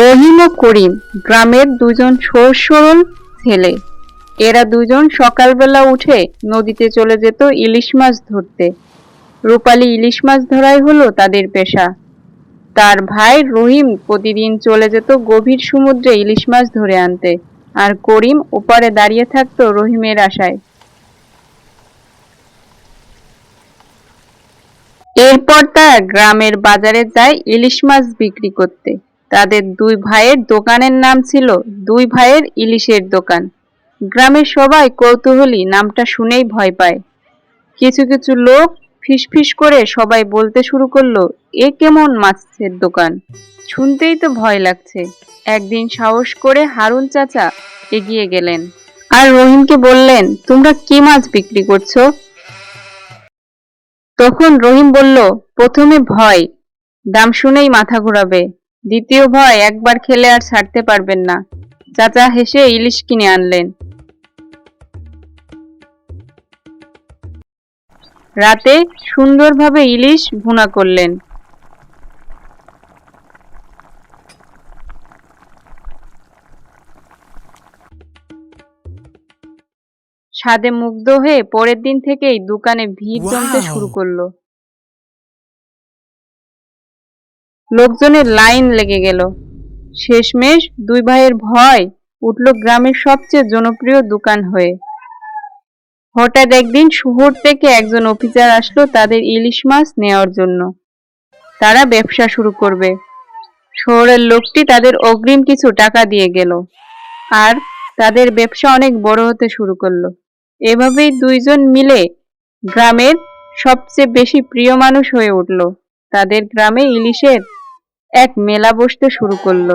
রহিম ও করিম গ্রামের দুজন সরল ছেলে। এরা দুজন সকালবেলা উঠে নদীতে চলে যেত ইলিশ মাছ ধরতে। রূপালী ইলিশ মাছ ধরাই হলো তাদের পেশা। তার ভাই রহিম প্রতিদিন চলে যেত গভীর সমুদ্রে ইলিশ মাছ ধরে আনতে আর করিম ওপারে দাঁড়িয়ে থাকতো রহিমের আশায়। এরপর তারা গ্রামের বাজারে যায় ইলিশ মাছ বিক্রি করতে। তাদের দুই ভাইয়ের দোকানের নাম ছিল দুই ভাইয়ের ইলিশের দোকান। গ্রামের সবাই কৌতূহলী নামটা শুনেই ভয় পায়। কিছু কিছু লোক ফিসফিস করে সবাই বলতে শুরু করল, এ কেমন মাছের দোকান? শুনতেই তো ভয় লাগছে। একদিন সাহস করে হারুন চাচা এগিয়ে গেলেন আর রহিমকে বললেন, তোমরা কি মাছ বিক্রি করছ? তখন রহিম বলল, প্রথমে ভয়, দাম শুনেই মাথা ঘোরাবে। দ্বিতীয় ভয় একবার খেলে আর ছাড়তে পারবেন না। চাচা হেসে ইলিশ কিনে আনলেন। রাতে সুন্দরভাবে ইলিশ ভুনা করলেন। স্বাদে মুগ্ধ হয়ে পরের দিন থেকেই দোকানে ভিড় জমতে শুরু করল। লোকজনের লাইন লেগে গেল। শেষমেশ দুই ভাইয়ের ভয় উঠল গ্রামের সবচেয়ে জনপ্রিয় দোকান হয়ে। হঠাৎ একদিন শহর থেকে একজন অফিসার আসলো তাদের ইলিশ মাছ নেওয়ার জন্য। তারা ব্যবসা শুরু করবে। শহরের লোকটি তাদের অগ্রিম কিছু টাকা দিয়ে গেল। আর তাদের ব্যবসা অনেক বড় হতে শুরু করল। এভাবেই দুইজন মিলে গ্রামের সবচেয়ে বেশি প্রিয় মানুষ হয়ে উঠল। তাদের গ্রামে ইলিশের এক মেলা বসতে শুরু করল।